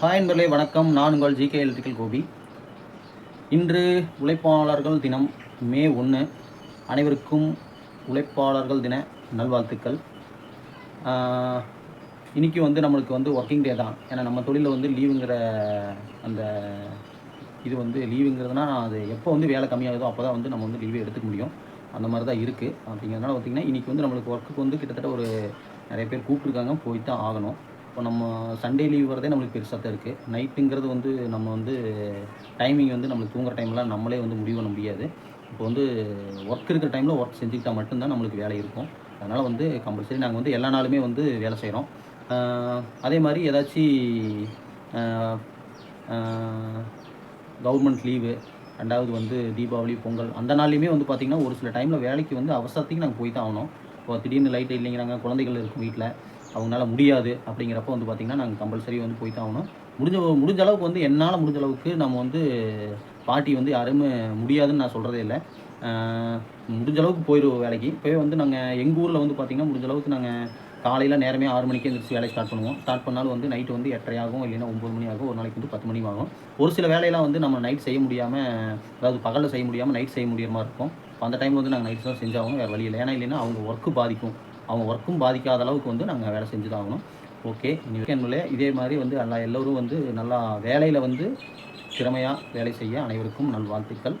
Hi நண்பர்களே வணக்கம். நான் உங்கள் ஜிகே எலக்ட்ரிக்கல் கோபி. இன்று உழைப்பாளர்கள் தினம் மே ஒன்று அனைவருக்கும் உழைப்பாளர்கள் தின நல்வாழ்த்துக்கள். இன்றைக்கி வந்து நம்மளுக்கு வந்து ஒர்க்கிங் டே தான். ஏன்னா நம்ம தொழிலில் வந்து லீவுங்கிற அந்த இது வந்து லீவுங்கிறதுனா அது எப்போ வந்து வேலை கம்மியாகுதோ அப்போ தான் வந்து நம்ம வந்து லீவே எடுத்துக்க முடியும். அந்த மாதிரி தான் இருக்குது அப்படிங்கிறதுனால பார்த்திங்கன்னா இன்றைக்கி வந்து நம்மளுக்கு ஒர்க்குக்கு வந்து கிட்டத்தட்ட ஒரு நிறைய பேர் கூப்பிட்ருக்காங்க போய் தான் ஆகணும். இப்போ நம்ம சண்டே லீவ் வரதே நம்மளுக்கு பெருசாக தான் இருக்குது நைட்டுங்கிறது வந்து நம்ம வந்து டைமிங் வந்து நம்மளுக்கு தூங்குற டைம்லாம் நம்மளே வந்து முடிவு பண்ண முடியாது. இப்போ வந்து ஒர்க் இருக்கிற டைமில் ஒர்க் செஞ்சுக்கிட்டா மட்டும்தான் நம்மளுக்கு வேலை இருக்கும். அதனால் வந்து கம்பல்சரி நாங்கள் வந்து எல்லா நாளுமே வந்து வேலை செய்கிறோம் அதே மாதிரி ஏதாச்சும் கவர்மெண்ட் லீவு ரெண்டாவது வந்து தீபாவளி பொங்கல் அந்த நாள்லையுமே வந்து பார்த்திங்கன்னா ஒரு சில டைமில் வேலைக்கு வந்து அவசரத்துக்கு நாங்கள் போய் தான் ஆகணும். இப்போ திடீர்னு லைட் இல்லைங்கிறாங்க குழந்தைகள் இருக்கும் வீட்டில் அவங்களால முடியாது அப்படிங்கிறப்ப வந்து பார்த்திங்கன்னா நாங்கள் கம்பல்சரி வந்து போய் தான் ஆகணும். முடிஞ்ச முடிஞ்ச அளவுக்கு வந்து என்னால் முடிஞ்ச அளவுக்கு நம்ம வந்து பாட்டி வந்து யாருமே முடியாதுன்னு நான் சொல்கிறதே இல்லை. முடிஞ்ச அளவுக்கு போயிடுவோம் வேலைக்கு. இப்போவே வந்து நாங்கள் எங்கள் ஊரில் வந்து பார்த்திங்கன்னா முடிஞ்ச அளவுக்கு நாங்கள் காலையில் நேரமே ஆறு மணிக்கு எழுந்திரிச்சு வேலையை ஸ்டார்ட் பண்ணுவோம். ஸ்டார்ட் பண்ணாலும் வந்து நைட்டு வந்து எட்டரை ஆகும் இல்லைன்னா ஒம்பது மணி ஆகும் ஒரு நாளைக்கு வந்து பத்து மணி ஆகும். ஒரு சில வேலையெல்லாம் வந்து நம்ம நைட் செய்ய முடியாமல் அதாவது பகலில் செய்ய முடியாமல் நைட் செய்ய முடியுற மாதிரி இருக்கும். அந்த டைம் வந்து நாங்கள் நைட் தான் செஞ்சாகணும் வேறு வழி இல்லை. ஏன்னா இல்லைன்னா அவங்க ஒர்க்கு பாதிக்கும். அவங்க ஒர்க்கும் பாதிக்காத அளவுக்கு வந்து நாங்கள் வேலை செஞ்சு தான் ஆகணும் ஓகே என்னுடைய இதே மாதிரி வந்து எல்லா எல்லோரும் வந்து நல்லா வேலையில் வந்து திறமையாக வேலை செய்ய அனைவருக்கும் நல்வாழ்த்துக்கள்.